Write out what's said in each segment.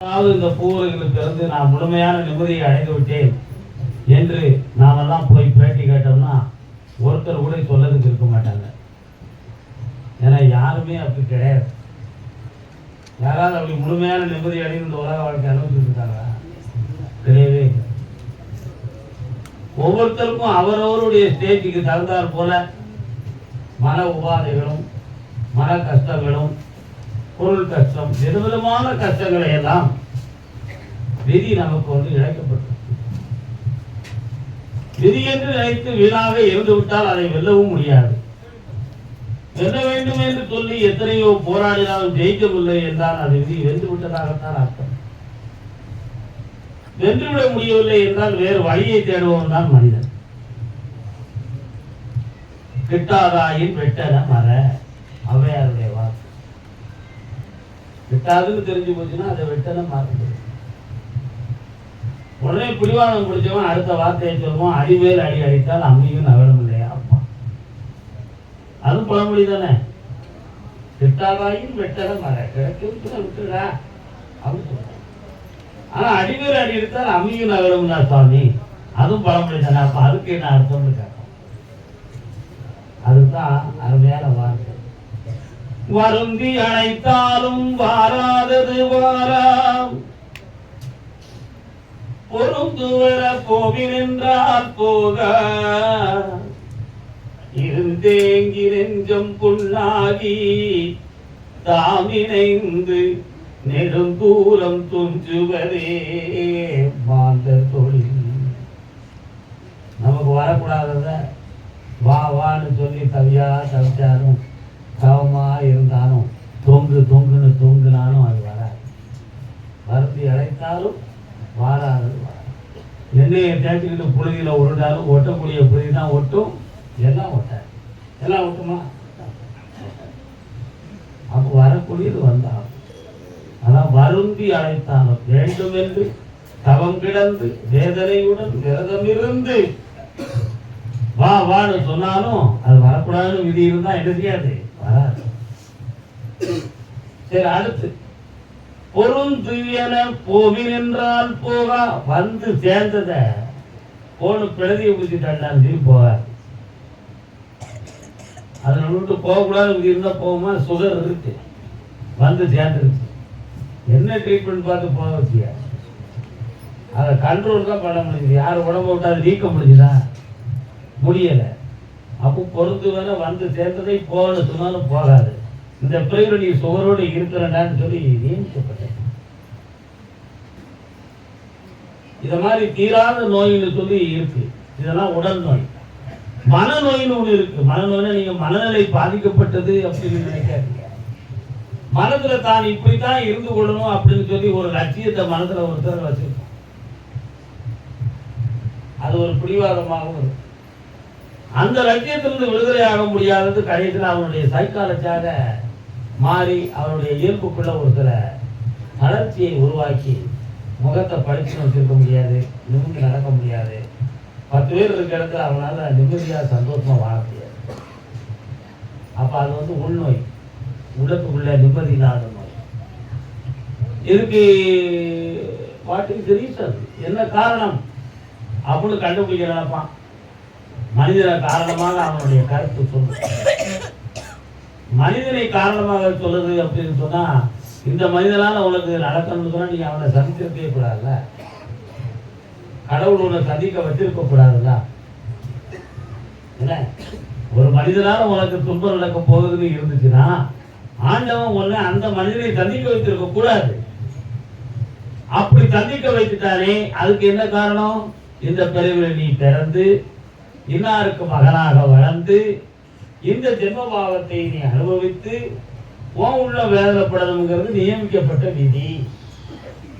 அதாவது இந்த பூவுலகில் பிறந்து நான் முழுமையான நிம்மதியை அடைந்து விட்டேன் என்று நாமெல்லாம் போய் பேட்டி கேட்டோம்னா ஒருத்தர் கூட சொல்லதுக்கு இருக்க மாட்டாங்க. ஏன்னா யாருமே அப்படி கிடையாது. யாராவது அப்படி முழுமையான நிம்மதி அடைந்து இந்த உலக வாழ்க்கை அனுபவிச்சுட்டு கிடையவே ஒவ்வொருத்தருக்கும் அவரவருடைய ஸ்டேஜுக்கு தகுந்தாற் போல மன உபாதைகளும் மன கஷ்டங்களும் பொருள் கஷ்டம் விதவிதமான கஷ்டங்களை எல்லாம் விதி நமக்கு வந்து இழைக்கப்பட்டது. விதி என்று நினைத்து வீணாக இருந்து விட்டால் அதை வெல்லவும் முடியாது. வெல்ல வேண்டும் என்று சொல்லி எத்தனையோ போராடினாலும் ஜெயிக்கவில்லை என்றால் அது விதி வென்று விட்டதாகத்தான் அர்த்தம். வென்றுவிட முடியவில்லை என்றால் வேறு வழியை தேடுவோம் தான் மனிதன். கிட்டாதாயின் வெட்டன மர அவையாருடைய வெட்டாதுன்னு தெரிஞ்சு போச்சுன்னா அதை வெட்டன மறந்து. உடனே பிடிவாதம் பிடிச்சவன் அடுத்த வார்த்தையை சொல்லுவோம் அடிமேல் அடி அடித்தால் அம்மியும் நகரம் இல்லையா? அப்பா. அது பழமொழி தானே. கிட்டாதாயின் வெட்டத மர கிடைக்கும் விட்டுடா அப்படின்னு சொல்றான் ஆனா அடிமேல் அடி எடுத்தால் அம்மியும் நகரம்னா சுவாமி? அதுவும் பழமொழி தானே. அப்ப அதுக்கு என்ன அர்த்தம்னு கேட்கும் அதுதான் அருமையான வார்த்தை. வருந்தி அழைத்தாலும் வாராதது வாராம் பொருந்துவர போவினென்றால் போக. இருந்தேங்கி நெஞ்சம் புண்ணாகி தாமினைந்து நெடுந்தூரம் துஞ்சுவதே மாந்தர் தொழில். நமக்கு வரக்கூடாதத வா வான்னு சொல்லி தவியா தவிச்சாலும் தவமாக இருந்தாலும் தொங்கு தொங்குன்னு தொங்குனாலும் அது வராது. வருத்தி அழைத்தாலும் வாராது. எண்ணெயை தேய்ச்சிக்கிட்டு புழுதியில் உருண்டாலும் ஒட்டக்கூடிய புழுதி தான் ஒட்டும் எல்லாம் ஒட்டாது. எல்லாம் ஒட்டுமா? அப்போ வரக்கூடியது வந்தாலும் ஆனால் வருந்தி அழைத்தாலும் வேண்டும் என்று தவம் கிடந்து வேதனையுடன் விரதம் இருந்து வா வான்னு சொன்னாலும் அது வரக்கூடாதுன்னு விதி இருந்தால் என்ன செய்யாது? சரி அடுத்து. பொருந்துயன போவின் என்றால் போகா வந்து சேர்ந்தத. போன பிரதியை ஊற்றிட்டாண்டான்னு திரும்பி போகாது அதில் விட்டு போகக்கூடாது விதி இருந்தா போகுமா? சுகர் இருக்கு. வந்து சேர்ந்துருச்சு. என்ன ட்ரீட்மெண்ட் பார்த்து போக வச்சியா? அதை கண்ட்ரோல் தான் பண்ண முடியுது. யார் உடம்பு விட்டாது நீக்க முடிஞ்சுதா? முடியலை. அப்போ பொறுத்து வேணா வந்து சேர்ந்ததை போகணும் சொன்னாலும் போகாது. இந்த பிரிவில் நீ சுவரோடு இருக்கிறடான்னு சொல்லி நியமிக்கப்பட்டேன். இத மாதிரி தீராத நோயின்னு சொல்லி இருக்கு. இதெல்லாம் உடல் நோய். மனநோயின்னு ஒண்ணு இருக்கு. மனநோய்னா நீங்க மனநிலை பாதிக்கப்பட்டது அப்படின்னு நினைக்காதீங்க. மனதுல தான் இப்படித்தான் இருந்து கொள்ளணும் அப்படின்னு சொல்லி ஒரு லட்சியத்தை மனதுல ஒருத்தர் வச்சிருக்கோம் அது ஒரு பிடிவாதமாகவும் இருக்கு அந்த லட்சியத்திலிருந்து விடுதலை ஆக முடியாதது கடைசியில் அவனுடைய சைக்காலஜியாக மாறி அவனுடைய இயல்புக்குள்ள ஒரு சில தளர்ச்சியை உருவாக்கி முகத்தை படித்து வச்சிருக்க முடியாது நிமிந்து நடக்க முடியாது. பத்து பேர் இருக்க இடத்துல அவனால் நிம்மதியாக சந்தோஷமாக வாழ முடியாது. அப்போ அது வந்து உள்நோய் உள்ளத்துக்குள்ள நிம்மதி இல்லாத நோய். இதுக்கு வாட் இஸ் ரீசன் என்ன காரணம்? அப்படின்னு கண்டுபிடிக்க நினைப்பான். மனிதனை காரணமாக அவனுடைய கருத்து சொல்லு மனிதனை காரணமாக சொல்லுது அப்படின்னு சொன்னா இந்த மனிதனால உனக்கு நடக்கணும்னு சொன்னா நீங்க அவனை சந்திச்சிருக்கவே கூடாதுல்ல. கடவுள் உன்னை சந்திக்க வச்சிருக்க கூடாதுல்ல. என்ன? ஒரு மனிதனால உனக்கு துன்பம் நடக்க போகுதுன்னு இருந்துச்சுன்னா ஆண்டவன் உன்னை அந்த மனிதனை சந்திக்க வைத்திருக்க கூடாது. அப்படி சந்திக்க வைத்துட்டானே அதுக்கு என்ன காரணம்? இந்த பிரிவில் நீ பிறந்து இன்னாருக்கு மகனாக வளர்ந்து இந்த ஜென்ம பாவத்தை நீ அனுபவித்து உன் உள்ள வேதனைப்படணுங்கிறது நியமிக்கப்பட்ட விதி.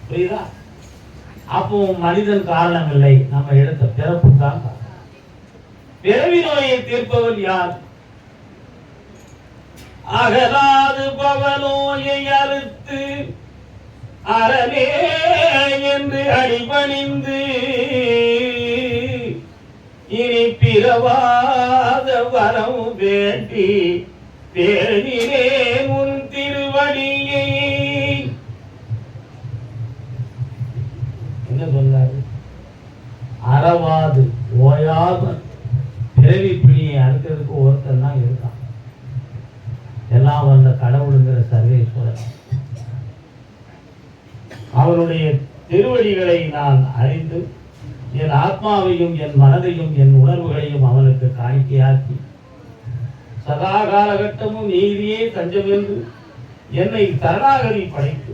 புரியுதா? அப்போ மனிதன் காரணம் இல்லை நம்ம எடுத்த பிறப்பு தான் பிறவி நோயை தீர்ப்பவர் யார்? அகலாது பவனோயை அறுத்து அறவே என்று அடிபணிந்து இனி பிறவாத வரம் வேண்டி பேணினே முன் திருவடியை. என்ன சொல்றாரு அறவாது ஓயாத பிறவி பிணியை அறுக்கிறதுக்கு ஒருத்தன் தான் இருக்கான். எல்லாம் வந்த கடவுளுங்கிற சர்வேஸ்வரன். அவருடைய திருவடிகளை நான் அறிந்து என் ஆத்மாவையும் என் மனதையும் என் உணர்வுகளையும் அவனுக்கு காணிக்கையாக்கி சதா காலகட்டமும் நீதியே தஞ்சம் என்று என்னை தரணாகரி படைத்து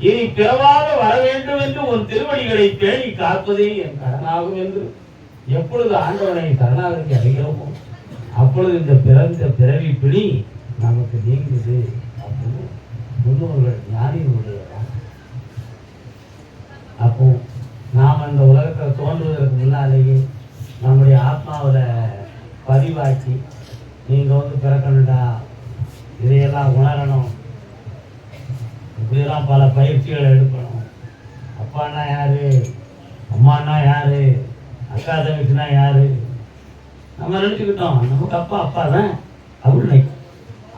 இனி பிறவாக வர வேண்டும் என்று உன் திருவடிகளை பேணி காப்பதே என் கடனாகும் என்று எப்பொழுது ஆண்டவனை சரணாகதி அடைகிறோமோ அப்பொழுது இந்த பிறந்த பிறவி பிணி நமக்கு நீங்குது. அப்படின்னு முன்னோர்கள் ஞானிகளுடைய அப்போ நாம் இந்த உலகத்தில் தோன்றுவதற்கு முன்னாலேயே நம்முடைய ஆத்மாவில் பதிவாக்கி நீங்கள் வந்து பிறக்கணுண்டா இதையெல்லாம் உணரணும். இப்படிலாம் பல பயிற்சிகளை எடுக்கணும். அப்பான்னா யார்? அம்மானா யார்? அக்கா தங்கச்சினா யார்? நம்ம நினச்சிக்கிட்டோம் நமக்கு அப்பா அப்பா தான் அப்படின்னு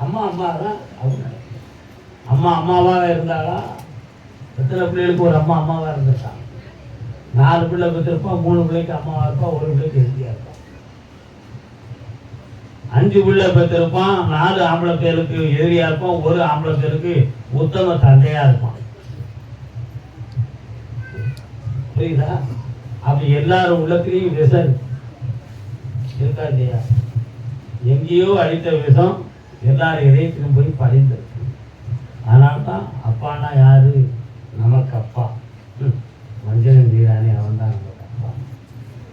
அம்மா அம்மா தான் அப்படின்னு அம்மா அம்மாவாக இருந்தாலும் எத்தனை பிள்ளைகளுக்கு ஒரு அம்மா அம்மாவாக இருந்துட்டான் நாலு பிள்ளை பெற்றிருப்பான் மூணு பிள்ளைக்கு அம்மாவாக இருப்பான் ஒரு பிள்ளைக்கு எழுதியா இருப்பான் அஞ்சு பிள்ளை பெற்றிருப்பான் நாலு ஆம்பளை பேருக்கு எதிரியாக இருப்பான் ஒரு ஆம்பளை பேருக்கு உத்தம தந்தையாக இருப்பான். புரியுதா? அப்படி எல்லாரும் உள்ளத்திலையும் விஷம் இருக்கா இல்லையா? எங்கேயோ அடித்த விஷம் எல்லார் இதயத்திலும் போய் படிந்திருக்கு அதனால தான் அப்பான்னா யாரு? நமக்கு அப்பா. மஞ்சள் தீரானே அவன் தான் அப்பா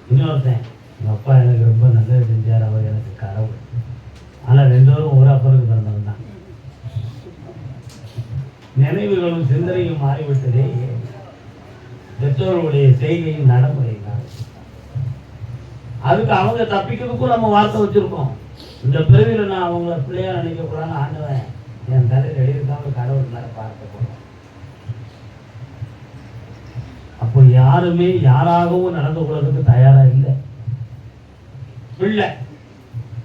இன்னொருத்தன். எங்கள் அப்பா எனக்கு ரொம்ப நல்லது செஞ்சார் அவர் எனக்கு கடவுள். ஆனால் ரெண்டு பேரும் ஒரு அப்பனுக்கு பிறந்தவன் தான். நினைவுகளும் சிந்தனையும் மாறிவிட்டதே. பெற்றோர்களுடைய செய்கையும் நடைமுறை தான். அதுக்கு அவங்க தப்பிக்கிறதுக்கும் நம்ம வார்த்தை வச்சிருக்கோம். இந்த பிறவியில் நான் அவங்கள பிள்ளையா நினைக்க கூடாதுன்னு ஆண்டவன் என் தலையில் எழுதியிருக்காங்க கடவுள் மேலே பார்க்க போகிறோம் இப்போ யாருமே யாராகவும் நடந்து கொள்றதுக்கு தயாரா இல்லை. பிள்ளை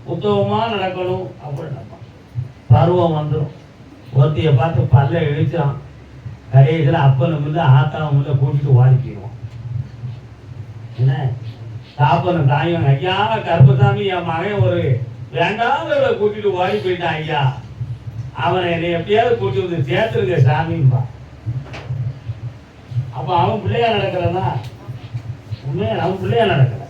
உத்தவமா நடக்கணும் அப்படின்னு பருவம் வந்துடும் ஒருத்தைய பார்த்து பல்ல இழிச்சான் கடைசியில் அப்பனும் இல்லை ஆத்தாவும் இல்லை கூட்டிட்டு ஓடி போயிடுவான். என்ன? தாப்பனும் தாயும் ஐயா கருப்பசாமி என் மகன் ஒரு வேண்டாத கூட்டிட்டு ஓடி போயிட்டான் ஐயா. அவனை என்னை எப்படியாவது கூட்டி வந்து சேர்த்துருங்க சாமின்பா அப்ப அவன் பிள்ளையா நடக்கிறனா உண்மையா அவன் பிள்ளையா நடக்கிற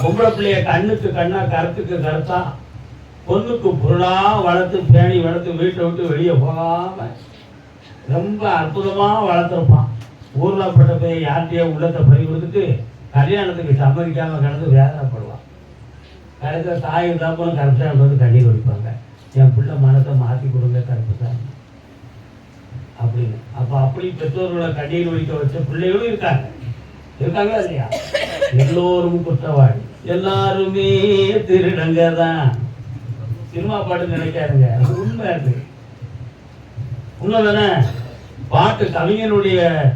பொம்பளை பிள்ளைய கண்ணுக்கு கண்ணா கருத்துக்கு கருத்தா பொண்ணுக்கு பொருளா வளர்த்து பேணி வளர்த்து வீட்டை விட்டு வெளியே போகாம ரொம்ப அற்புதமா வளர்த்துருப்பான். ஊர்ல பட்ட போய் யார்கிட்டயோ உள்ளத்தை பறி கொடுத்துட்டு கல்யாணத்துக்கு சம்மதிக்காம கிடந்து வேதனைப்படுவான். கடைசியில் தாயும் தாப்பனும் கருப்பசாமி வந்து கண்ணீர் வடிப்பாங்க. என் பிள்ளை மனத்தை மாற்றி கொடுங்க கருப்பசாமி அப்படின்னு. அப்போ அப்படி பெற்றோர்களை கண்ணீர் வடிக்க வச்ச பிள்ளைகளும் இருக்காங்க. இருக்காங்களா இல்லையா? எல்லோரும் குற்றவாளி. எல்லாருமே திருடங்க தான் சினிமா பாட்டு நினைக்காதுங்க. அது உண்மை அது. உண்மை தானே? பாட்டு கவிஞனுடைய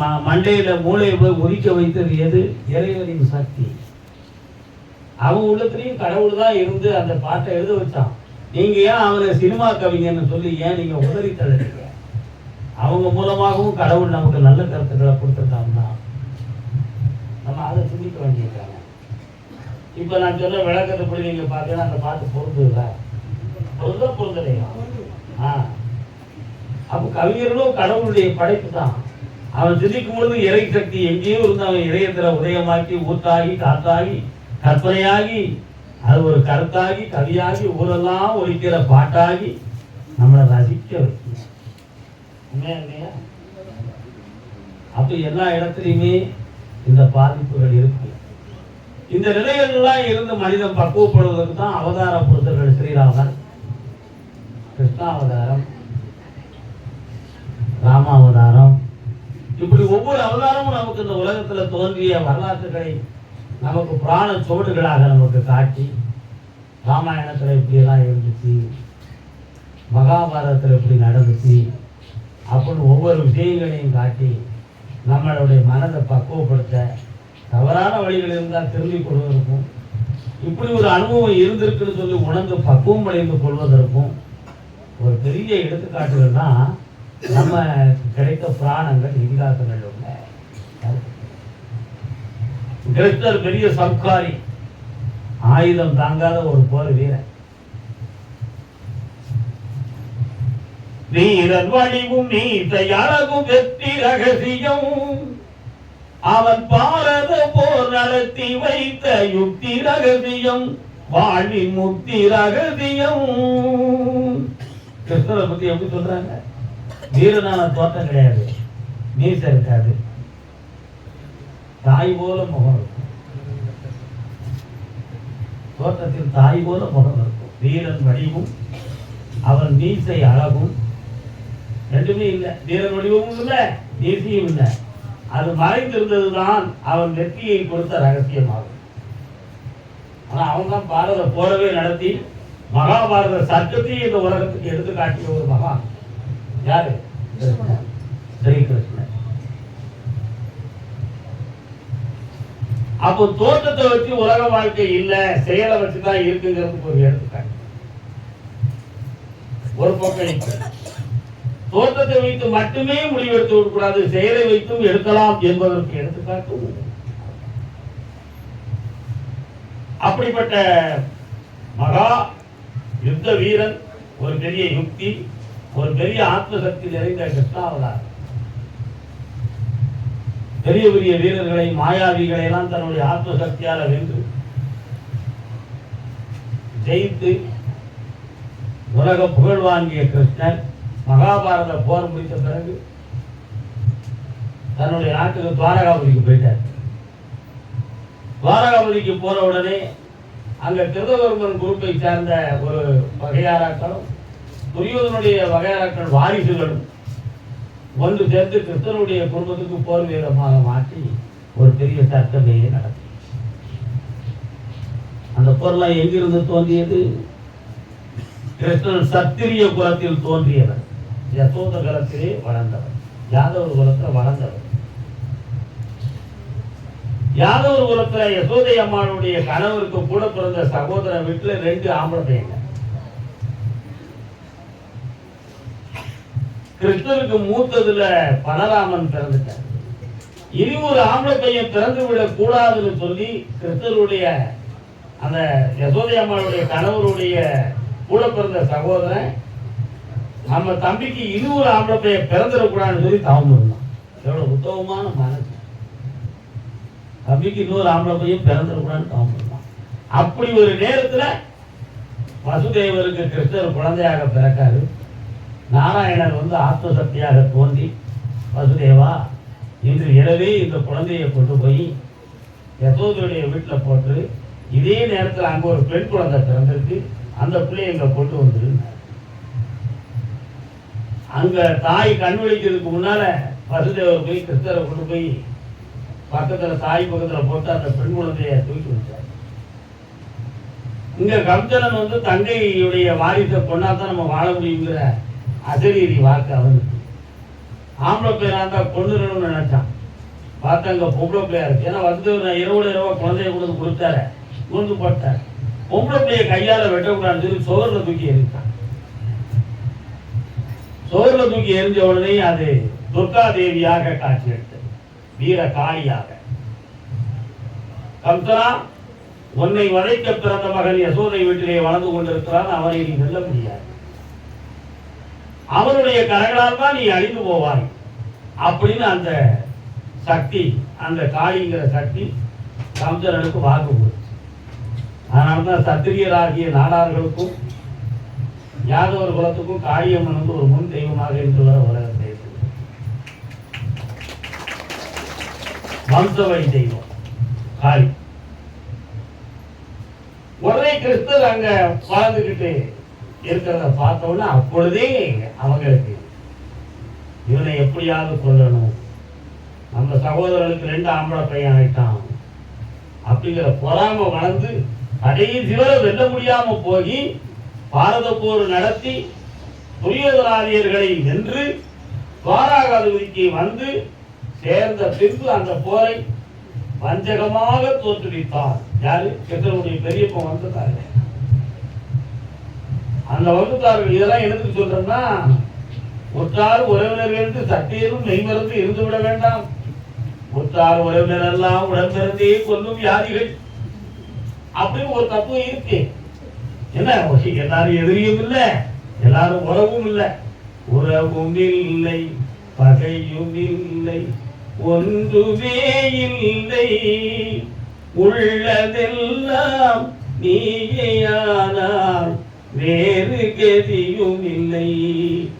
ம- மண்டையில மூளையை போய் உரிக்க வைத்தது எது? இறைவனின் சக்தி. அவன் உள்ளத்துலேயும் கடவுள் தான் இருந்து அந்த பாட்டை எழுத வச்சான். நீங்க ஏன் அவனை சினிமா கவிஞன்னு சொல்லி ஏன் நீங்க உதறி தள்ளுறீங்க அவங்க மூலமாகவும் கடவுள் நமக்கு நல்ல கருத்துக்களை கொடுத்துருக்காங்கன்னா நம்ம அதை சிந்திக்க வேண்டியிருக்காங்க. இப்போ நான் சொன்ன விளக்கத்தைப்படி நீங்கள் பார்த்தீங்கன்னா அந்த பாட்டு பொருந்துதா பொருந்த பொருந்தலையா? ஆ. அப்போ கவிஞர்களும் கடவுளுடைய படைப்பு தான். அவன் சிந்திக்கும் பொழுது இறை சக்தி எங்கேயோ இருந்து அவன் இதயத்தில் உதயமாக்கி ஊத்தாகி காத்தாகி கற்பனையாகி அது ஒரு கருத்தாகி கவியாகி ஊரெல்லாம் ஒழிக்கிற பாட்டாகி நம்மளை ரசிக்க வைக்கும். உண்மையா இல்லையா அப்ப எல்லா இடத்துலையுமே இந்த பாதிப்புகள் இருக்கு. இந்த நிலைகள்லாம் இருந்து மனிதன் பக்குவப்படுவதற்கு தான் அவதார புருஷர்கள் ஸ்ரீராமன் கிருஷ்ணாவதாரம் ராமாவதாரம் இப்படி ஒவ்வொரு அவதாரமும் நமக்கு இந்த உலகத்துல தோன்றிய வரலாற்றுகளை நமக்கு புராண சுவடுகளாக நமக்கு காட்டி ராமாயணத்தில் இப்படி எல்லாம் இருந்துச்சு மகாபாரதத்தில் இப்படி நடந்துச்சு. அப்படின்னு ஒவ்வொரு விஷயங்களையும் காட்டி நம்மளுடைய மனதை பக்குவப்படுத்த தவறான வழிகள் இருந்தால் திரும்பிக் கொள்வதற்கும் இப்படி ஒரு அனுபவம் இருந்திருக்குன்னு சொல்லி உணர்ந்து பக்குவம் அடைந்து கொள்வதற்கும் ஒரு பெரிய எடுத்துக்காட்டுகள் தான் நம்ம கிடைத்த புராணங்கள் இதிகாசங்கள் உள்ள. கிருஷ்ணர் பெரிய சர்க்காரி ஆயுதம் தாங்காத ஒரு போர் வீரன். வீரன் வடிவும் நீத்த அழகும் வெற்றி ரகசியம். அவன் பாரத போர் நடத்தி வைத்த யுக்தி ரகசியம். வாழ்வின் முக்தி ரகசியம். கிருஷ்ணரை பத்தி எப்படி சொல்றாங்க? வீரனான தோட்டம் கிடையாது. நீச இருக்காது. தாய் போல முகம் இருக்கும். தோட்டத்தில் தாய் போல முகம் இருக்கும். வீரன் வடிவும் அவன் நீசை அழகும் ரெண்டுமே இல்லை. வீரன் வடிவமும் இல்லை தேசியம் இல்லை. அது மறைந்திருந்ததுதான் அவன் வெற்றியை கொடுத்த ரகசியமாகும். ஆனா அவன் தான் பாரத போரவே நடத்தி மகாபாரத சர்க்கத்தையும் இந்த உலகத்துக்கு எடுத்து காட்டிய ஒரு மகா யாரு? கிருஷ்ணன். ஸ்ரீகிருஷ்ணன். அப்போ தோற்றத்தை வச்சு உலக வாழ்க்கை இல்ல செயலை வச்சுதான் இருக்குங்கிறதுக்கு ஒரு எடுத்துக்காட்டு. ஒரு பக்கம் தோற்றத்தை வைத்து மட்டுமே முடிவெடுத்து விடக்கூடாது செயலை வைத்தும் எடுக்கலாம் என்பதற்கு எடுத்துக்காட்டும் அப்படிப்பட்ட மகா யுத்த வீரன் ஒரு பெரிய யுக்தி ஒரு பெரிய ஆத்ம சக்தி நிறைந்த கிருஷ்ணாவதார் பெரிய பெரிய வீரர்களை மாயாவிகளை எல்லாம் தன்னுடைய ஆத்ம சக்தியால வென்று ஜெயித்து உலக புகழ் வாங்கிய கிருஷ்ணன் மகாபாரத போர் முடித்த பிறகு தன்னுடைய நாட்டுக்கு துவாரகாபுரிக்கு போயிட்டார். துவாரகாபுரிக்கு போற உடனே அங்க திருதவர்மன் குரூப்பை சேர்ந்த ஒரு வகையாராக்களும் துரியோதனுடைய வகையாராக்கள் வாரிசுகளும் ஒன்று சேர்ந்து கிருஷ்ணனுடைய குடும்பத்துக்கு போர் வீரமாக மாற்றி ஒரு பெரிய தர்க்கமையை நடத்தி. அந்த பொருளாய் எங்கிருந்து தோன்றியது? கிருஷ்ணன் சத்திரிய குலத்தில் தோன்றியவர் யசோத குலத்திலே வளர்ந்தவர். யாதவர் குலத்தில் வளர்ந்தவர். யாதவர் குலத்துல யசோதை அம்மாளுடைய கணவருக்கு கூட பிறந்த சகோதர வீட்டுல ரெண்டு ஆம்பளை பையங்க கிருஷ்ணருக்கு மூத்ததுல பலராமன் பிறந்துட்டார். இனி ஒரு ஆம்பளை பையன் பிறந்து விட கூடாதுன்னு சொல்லி கிருஷ்ணருடைய அந்த யசோதை அம்மாளுடைய கணவருடைய கூட பிறந்த சகோதரன் நம்ம தம்பிக்கு இன்னொரு ஆம்பளை பையன் பிறந்துடக்கூடாதுன்னு சொல்லி தவம் இருந்தான் எவ்வளவு உத்தமமான மனசு தம்பிக்கு இன்னொரு ஆம்பளை பையன் பிறந்துடக்கூடாதுன்னு தவம் இருந்தான் அப்படி ஒரு நேரத்துல வசுதேவருக்கு கிருஷ்ணர் குழந்தையாக பிறக்காரு. நாராயணர் வந்து ஆத்மசக்தியாக தோன்றி வசுதேவா இன்று இரவே இந்த குழந்தையை கொண்டு போய் யசோதையுடைய வீட்டில் போட்டு இதே நேரத்தில் அங்கே ஒரு பெண் குழந்தை பிறந்திருக்கு. அந்த பிள்ளையை இங்கே கொண்டு வந்துருந்தார் அங்க தாய் கண் விழிக்கிறதுக்கு முன்னால வசுதேவர் போய் கிறிஸ்தரை கொண்டு போய் பக்கத்துல தாய் பக்கத்துல போட்டு அந்த பெண் குழந்தைய தூக்கி வச்சார். இங்க கம்சனன் வந்து தங்கையுடைய வாரிசை கொண்டாதான் நம்ம வாழ முடியுங்கிற அசரீரி வாக்கு அவனுக்கு. ஆம்பளை பிள்ளையா இருந்தா கொண்டுடணும்னு நினைச்சான். பார்த்தா அங்க பொம்பளை பிள்ளையா இருக்கு. ஏன்னா வந்து இரவு இரவா குழந்தைய கொண்டு கொடுத்தாரு. கொண்டு போட்டார். பொம்பளை பிள்ளைய கையால வெட்டக்கூடாதுன்னு சொல்லி சோறுல தூக்கி எரித்தான் சோர்ல தூக்கி எரிஞ்ச உடனே அது துர்கா தேவியாக காட்சி எடுத்தது வீர காளியாக கம்சனா உன்னை வதைக்க பிறந்த மகன் யசோதை வீட்டிலே வளர்ந்து கொண்டிருக்கிறான் அவனை நீ வெல்ல முடியாது. அவனுடைய கரங்களால் தான் நீ அழிந்து போவாய். அப்படின்னு அந்த சக்தி அந்த காளிங்கிற சக்தி கம்சனனுக்கு வாக்கு கொடுத்து. அதனால்தான் சத்திரியராகிய நாடார்களுக்கும் யாதவர் குலத்துக்கும் காளியம்மன் வந்து ஒரு முன் தெய்வமாக இன்று வர உலகத்தை வம்சவழி தெய்வம் காளி. உடனே கிறிஸ்தர் அங்க வாழ்ந்துகிட்டு இருக்கிறத பார்த்த உடனே அப்பொழுதே அவங்களுக்கு இவனை எப்படியாவது கொல்லணும். நம்ம சகோதரனுக்கு ரெண்டு ஆம்பளை பையன் ஆயிட்டான். அப்படிங்கிற பொறாம வளர்ந்து கடைசி வரை வெல்ல முடியாம போய் பாரத போர் நடத்தி துரியோதனாதியர்களை வென்று துவாராகாதுவிக்கு வந்து சேர்ந்த பின்பு அந்த போரை வஞ்சகமாக தோற்றுவித்தார். யாரு? கிருஷ்ணனுடைய பெரியப்பன் வந்ததாரு அந்த வகுத்தார்கள் இதெல்லாம் எதுக்கு சொல்றோம்னா உற்றார் உறவினர்களுக்கு சட்டேனும் நெய்மருந்து இருந்து விட வேண்டாம். உற்றார் உறவினர் எல்லாம் உடம்பிறந்தே கொல்லும் வியாதிகள். அப்படின்னு ஒரு தத்துவம் இருக்கு. என்ன? எல்லாரும் எதிரியும் இல்லை. எல்லாரும் உறவும் இல்லை. உறவும் இல்லை பகையும் இல்லை ஒன்றுமே இல்லை. உள்ளதெல்லாம் நீயானால் வேறு கதியும் இல்லை.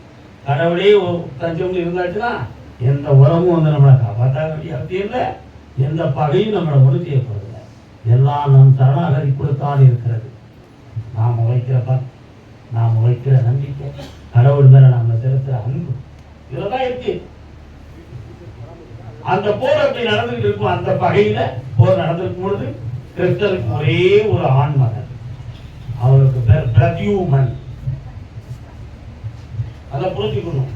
கடவுளே தஞ்சம் இருந்தாச்சுன்னா எந்த உறவும் வந்து நம்மளை காப்பாற்ற அப்படி இல்லை. எந்த பகையும் நம்மளை ஒன்று செய்யப்படுறதில்லை எல்லாம் நம் சரணாகதி கொடுத்தான் இருக்கிறது. நாம் உழைக்கிற பக் நாம் உழைக்கிற நம்பிக்கை கடவுள் மேல நாம செலுத்துற அன்பு இதெல்லாம் இருக்கு. அந்த போர் அப்படி நடந்துகிட்டு இருக்கும். அந்த பகையில போர் நடந்திருக்கும் பொழுது கிறிஸ்தலுக்கு ஒரே ஒரு ஆண்மகன் அவருக்கு பேர் பிரதியூமன். அதை புரிஞ்சுக்கணும்.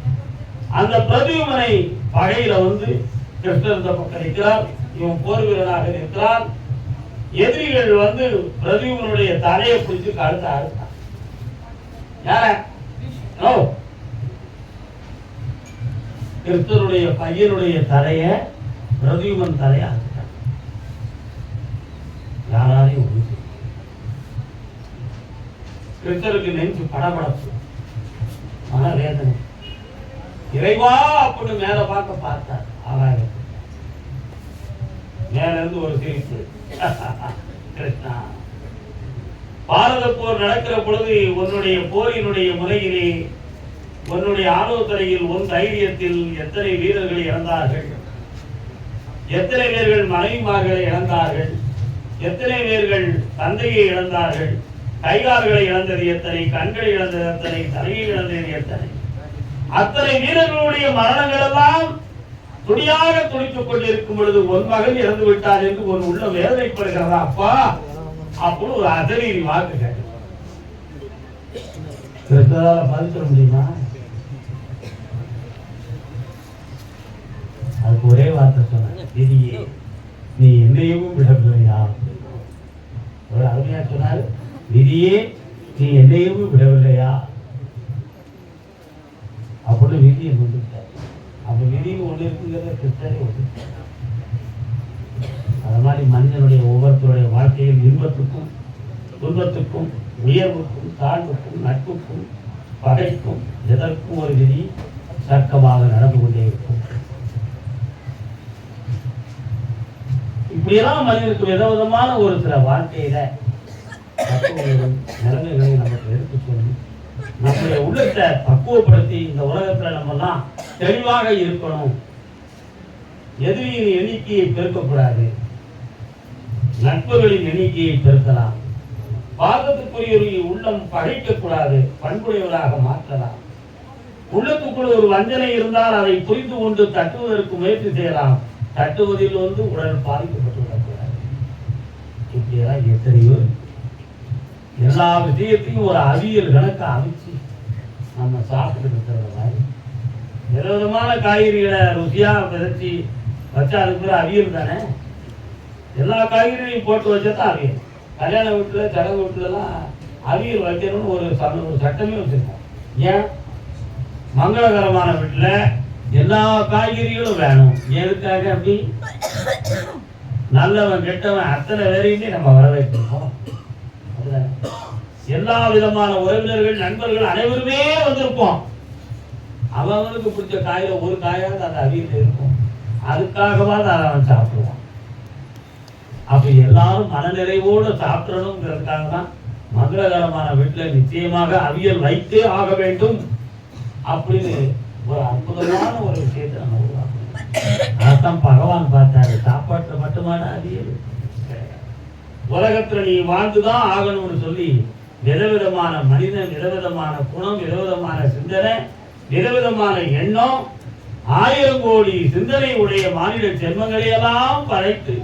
அந்த பிரதியுமனை பகையில வந்து கிருஷ்ணர் இந்த பக்கம் இருக்கிறார் இவன் போர் வீரனாக இருக்கிறான் எதிரிகள் வந்து பிரதியுமனுடைய தலையை பிடிச்சு கழுத்த அறுத்தான் யார? ஓ கிருஷ்ணருடைய பையனுடைய தலைய பிரதியுமன் தலையை அறுத்தான் யாராலையும் ஒண்ணு நெஞ்சு படபடப்பு மன வேதனை இறைவா அப்படின்னு மேல பார்க்க பார்த்தார் ஆகாயம் மேல இருந்து ஒரு சிரிப்பு. கிருஷ்ணா பாரத போர் நடக்கிற பொழுது உன்னுடைய போரினுடைய முறையிலே உன்னுடைய ஆலோசனையில் உன் தைரியத்தில் எத்தனை வீரர்கள் இழந்தார்கள்? எத்தனை பேர்கள் மனைவிமார்களை இழந்தார்கள்? எத்தனை பேர்கள் தந்தையை இழந்தார்கள்? கைகால்களை இழந்தது எத்தனை? கண்களை இழந்தது எத்தனை? தலையை இழந்தது எத்தனை? அத்தனை வீரர்களுடைய மரணங்கள் எல்லாம் துணியாக துடித்துக் கொண்டிருக்கும் பொழுது உன் மகன் இறந்து விட்டார் என்று ஒரு உள்ள வேதனைப்படுகிறதா? அப்பா அப்படின்னு ஒரு அதரீரி வாக்கு கேட்டதால கிறிஸ்தவால முடியுமா? அதுக்கு ஒரே வார்த்தை சொன்னேன் விதியே நீ என்னையும் விடவில்லையா? ஒரு அருமையா சொன்னார் விதியே நீ என்னையும் விடவில்லையா? அப்படின்னு விதியை கொண்டு அந்த விதியும் ஒன்று இருக்குங்கிறத கிறிஸ்தரே ஒன்று அது மாதிரி மனிதனுடைய ஒவ்வொருத்தருடைய வாழ்க்கையில் இன்பத்துக்கும் துன்பத்துக்கும் உயர்வுக்கும் தாழ்வுக்கும் நட்புக்கும் பகைக்கும் எதற்கும் ஒரு விதி தர்க்கமாக நடந்து கொண்டே இருக்கும். இப்படியெல்லாம் மனிதனுக்கு விதவிதமான ஒரு சில வாழ்க்கையில நிலைமைகளை நமக்கு எடுத்து சொல்லி நம்முடைய உள்ளத்தை பக்குவப்படுத்தி இந்த உலகத்துல நம்மலாம் தெளிவாக இருக்கணும். எதிரியின் எண்ணிக்கையை பெருக்கக்கூடாது. நட்புகளின் எண்ணிக்கையை பெருக்கலாம். பாதத்துக்குரியவர்கள் உள்ளம் பகைக்கக்கூடாது பண்புடையவராக மாற்றலாம். உள்ளத்துக்குள் ஒரு வஞ்சனை இருந்தால் அதை புரிந்து கொண்டு தட்டுவதற்கு முயற்சி செய்யலாம். தட்டுவதில் வந்து உடல் பாதிக்கப்பட்டு விடக்கூடாது. இப்படியெல்லாம் எத்தனையோ எல்லா விஷயத்தையும் ஒரு அவியல் கணக்கு அமைச்சு நம்ம சாப்பிட்டு இருக்கிற விதவிதமான காய்கறிகளை ருசியாக விதைச்சி வச்சா அதுக்கு பேர் அவியல் தானே? எல்லா காய்கறியும் போட்டு வச்சா தான் அவியல். கல்யாண வீட்டில் சடங்கு வீட்டிலலாம் அவியல் வைக்கணும்னு ஒரு சட்ட ஒரு சட்டமே வச்சுருக்கோம் ஏன்? மங்களகரமான வீட்டில் எல்லா காய்கறிகளும் வேணும். எதுக்காக அப்படி? நல்லவன் கெட்டவன் அத்தனை பேரையுமே நம்ம வரவேற்கிறோம். எல்லா விதமான உறவினர்கள் நண்பர்கள் அனைவருமே வந்திருப்போம். அவனுக்கு பிடிச்ச காயில் ஒரு காயாவது அந்த அவியில் இருக்கும். அதுக்காகவாது அதை அவன் சாப்பிடுவான். அப்போ எல்லாரும் மனநிறைவோடு சாப்பிடணுங்கிறதுக்காக தான் மங்களகரமான வீட்டில் நிச்சயமாக அவியல் வைத்தே ஆக வேண்டும் அப்படின்னு ஒரு அற்புதமான ஒரு விஷயத்தை நம்ம உருவாக்கணும். அதான் பகவான் பார்த்தாரு. சாப்பாட்டுல மட்டுமான அவியல் உலகத்தில் நீ வாழ்ந்துதான் ஆகணும்னு சொல்லி விதவிதமான மனிதன் விதவிதமான குணம் விதவிதமான சிந்தனை விதவிதமான எண்ணம் ஆயிரம் கோடி சிந்தனை உடைய மாநில ஜென்மங்களை எல்லாம் படைத்து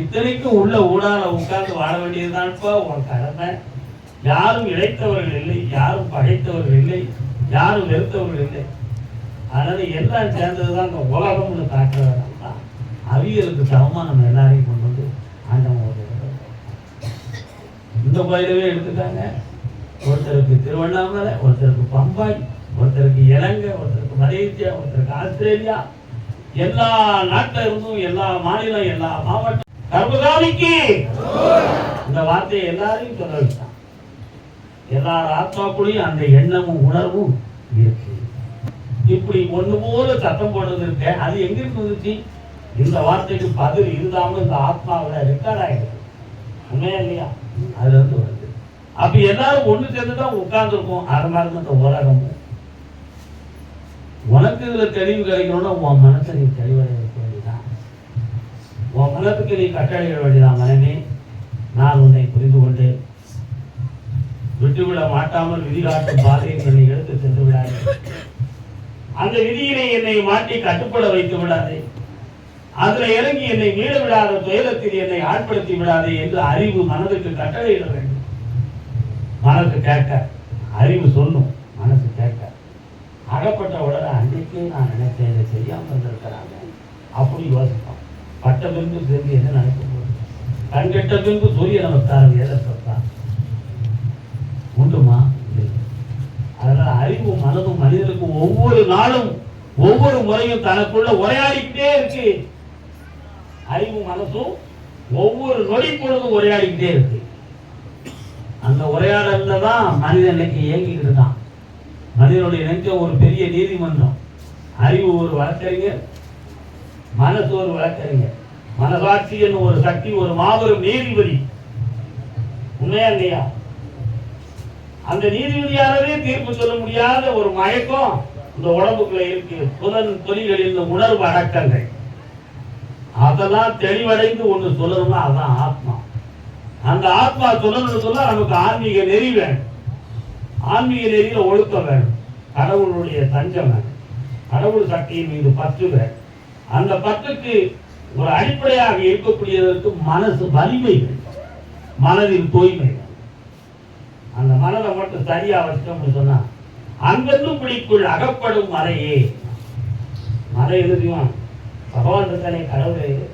இத்தனைக்கும் உள்ள ஊடால உட்கார்ந்து வாழ வேண்டியதுதான்ப்பா உன் கடமை. யாரும் இழைத்தவர்கள் இல்லை யாரும் பகைத்தவர்கள் இல்லை யாரும் வெறுத்தவர்கள் இல்லை. அதனால எல்லாம் சேர்ந்ததுதான் இந்த உலகம்னு காட்டுறதுனால தான் அவியலுக்கு சமமாக நம்ம எல்லாரையும் கொண்டு வந்து ஆண்டவன் ஒரு இந்த பயிரவே எடுத்துட்டாங்க. ஒருத்தருக்கு திருவண்ணாமலை ஒருத்தருக்கு பம்பாய் ஒருத்தருக்கு இலங்கை ஒருத்தருக்கு மலேசியா ஒருத்தருக்கு ஆஸ்திரேலியா எல்லா நாட்டில இருந்தும் எல்லா மாநிலம் எல்லா மாவட்டம். கர்மசாமிக்கு இந்த வார்த்தையை எல்லாரையும் சொல்ல வச்சான் எல்லார் ஆத்மாக்குள்ளேயும் அந்த எண்ணமும் உணர்வும் இருக்கு. இப்படி ஒண்ணு போல சத்தம் போடுறது இருக்க அது எங்க இருந்துச்சு இந்த வார்த்தைக்கு பதில் இருந்தாம இந்த ஆத்மாவில் ரெக்கார்ட் ஆயிடுது. உண்மையா இல்லையா? அதுல இருந்து வருது. அப்ப எல்லாரும் ஒண்ணு சேர்ந்து தான் உட்கார்ந்துருக்கோம் அது மாதிரி இந்த உலகமும். உனக்கு இதுல தெளிவு கிடைக்கணும்னா உன் மனசை நீ தெளிவடைய வைக்க வேண்டியதான் உன் மனத்துக்கு நீ கட்டளையிட வேண்டியதான் மனமே நான் உன்னை புரிந்து கொண்டு விட்டுவிட மாட்டாமல் விதி காட்டும் பாதையில் என்னை எடுத்து சென்று விடாதே. அந்த விதியினை என்னை மாட்டி கட்டுப்பட வைத்து விடாதே. அதுல இறங்கி என்னை மீள விடாத துயரத்தில் என்னை ஆட்படுத்தி விடாதே என்று அறிவு மனதுக்கு கட்டளையிட வேண்டும். மனசு கேட்க அறிவு சொல்லும் மனசு கேட்க. அகப்பட்ட உடனே அன்றைக்கு நான் நினைச்சேன் இதை செய்யாமல் இருந்திருக்கிறாங்க அப்படி யோசிப்போம் பட்ட பின்பு திரும்பி என்ன நினைக்கும் போகுது? கண் கெட்ட பின்பு சூரிய நமஸ்காரம் ஏதற்கத்தான் உண்டுமா? அதனால் அறிவு மனதும் மனிதனுக்கு ஒவ்வொரு நாளும் ஒவ்வொரு முறையும் தனக்குள்ள உரையாடிக்கிட்டே இருக்கு. அறிவு மனசும் ஒவ்வொரு நொடி பொழுதும் உரையாடிக்கிட்டே இருக்கு. அந்த உரையாடல்ல தான் மனிதனுக்கு இயங்கிக்கிட்டு தான் மனிதனுடைய நெஞ்சம் ஒரு பெரிய நீதிமன்றம். அறிவு ஒரு வழக்கறிஞர் மனசு ஒரு வழக்கறிஞர். மனசாட்சி என்னும் ஒரு சக்தி ஒரு மாபெரும் நீதிபதி. உண்மையா இல்லையா? அந்த நீதிபதியானவே தீர்ப்பு சொல்ல முடியாத ஒரு மயக்கம் இந்த உடம்புக்குள்ள இருக்கு. புலன் தொழில்களில் இந்த உணர்வு அடக்கங்கள். அதெல்லாம் தெளிவடைந்து ஒண்ணு சொல்லணும்னா அதான் ஆத்மா. அந்த ஆத்மா சொல்லணும்னு சொல்ல நமக்கு ஆன்மீக நெறி வேணும். ஆன்மீக நெறியில் ஒழுக்கம் வேணும். கடவுளுடைய தஞ்சம் வேணும். கடவுள் சக்தியின் மீது பற்று வேணும். அந்த பற்றுக்கு ஒரு அடிப்படையாக இருக்கக்கூடியதற்கு மனசு வலிமை மனதின் தூய்மை அந்த மனதை மட்டும் சரியா வச்சிட்டோம்னு சொன்னா அங்கிருந்து பிடிக்குள் அகப்படும் மறையே மறை எழுதியும் பகவான் இருக்கானே கடவுளே.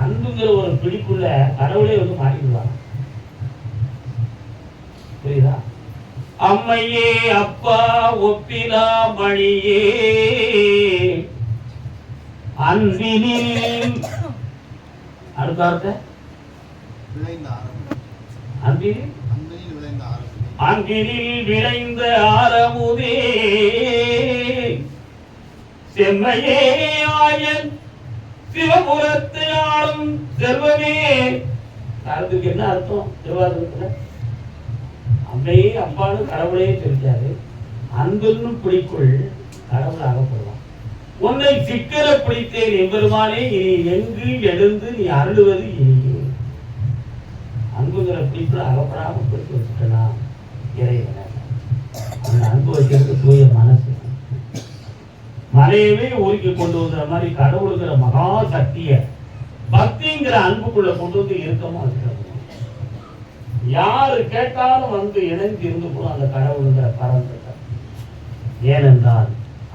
அன்புங்கிற ஒரு பிடிக்குள்ள கடவுளே வந்து மாட்டிடுவாங்க புரியுதா? அம்மையே அப்பா ஒப்பிலா மணியே. அன்பினில் அடுத்த வார்த்தை? அன்பினில்? விளைந்த ஆரமுதே செம்மையே ஆயன் சிவபுரத்தை ஆளும் செல்வமே. அதுக்கு என்ன அர்த்தம்? திருவாரூரத்துல அப்படியே அப்பான்னு கடவுளே தெரிஞ்சாரு. அன்புன்னு பிடிக்குள் கடவுள் அகப்படுவான் உன்னை சிக்கல பிடித்தேன் எம்பெருமானே இனி எங்கு எழுந்து நீ அருளுவது இனியே. அன்புங்கிற பிடிப்புல அகப்படாம பிடித்து வச்சுக்கலாம் இறைவனை. அந்த அன்பு வைக்கிறது தூய மனசு. மலையவே ஊருக்கு கொண்டு வந்துற மாதிரி கடவுளுங்கிற மகா சக்திய பக்திங்கிற அன்புக்குள்ள கொண்டு வந்து இருக்கமா இருக்கிறது யாரு கேட்டாலும் வந்து இணைந்து இருந்து கூட அந்த கடவுளுங்கிற பரந்திட்ட ஏனென்றால்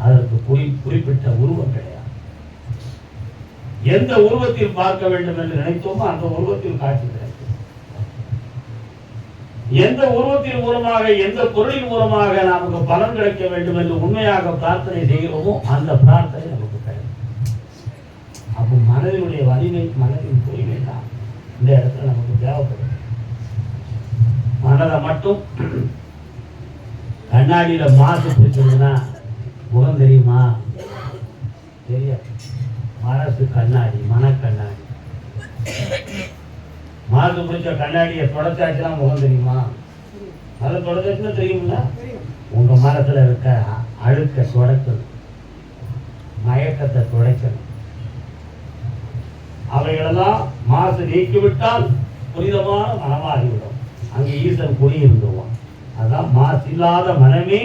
அதற்கு குறி குறிப்பிட்ட உருவம் கிடையாது. எந்த உருவத்தில் பார்க்க வேண்டும் என்று நினைத்தோமோ அந்த உருவத்தில் காட்சி கிடைக்கும். எந்த உருவத்தின் மூலமாக எந்த பொருளின் மூலமாக நமக்கு பலன் கிடைக்க வேண்டும் என்று உண்மையாக பிரார்த்தனை செய்கிறோமோ அந்த பிரார்த்தனை நமக்கு கிடைக்கும். அப்போ மனதினுடைய வலிமை மனதின் பொறுமை தான் இந்த இடத்துல நமக்கு தேவைப்படும் மனதை மட்டும். கண்ணாடியில மாசு பிடிச்சதுன்னா முகம் தெரியுமா? தெரியாது. மனசு கண்ணாடி மனக்கண்ணாடி. மாசு பிடிச்ச கண்ணாடியை தொடச்சாச்சுன்னா முகம் தெரியுமா? அதை தொடச்சாச்சுன்னா தெரியுங்களா உங்க மரத்துல இருக்க அழுக்க தொடக்கணும் மயக்கத்தை துடைக்கணும். அவைகளெல்லாம் மாசு நீக்கிவிட்டால் புனிதமான மனமாகிவிடும். அங்கே ஈசன் குடியிருந்துவான் அதான் மாசு இல்லாத மனமே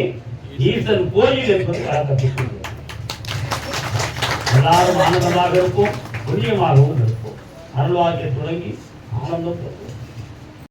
ஈசன் கோயில் என்பது வழக்கப்பட்டுள்ளது எல்லாரும் ஆனந்தமாக இருப்போம் புண்ணியமாகவும் இருப்போம். அருள்வாக்கிய தொடங்கி ஆனந்தம் பெறுவோம்.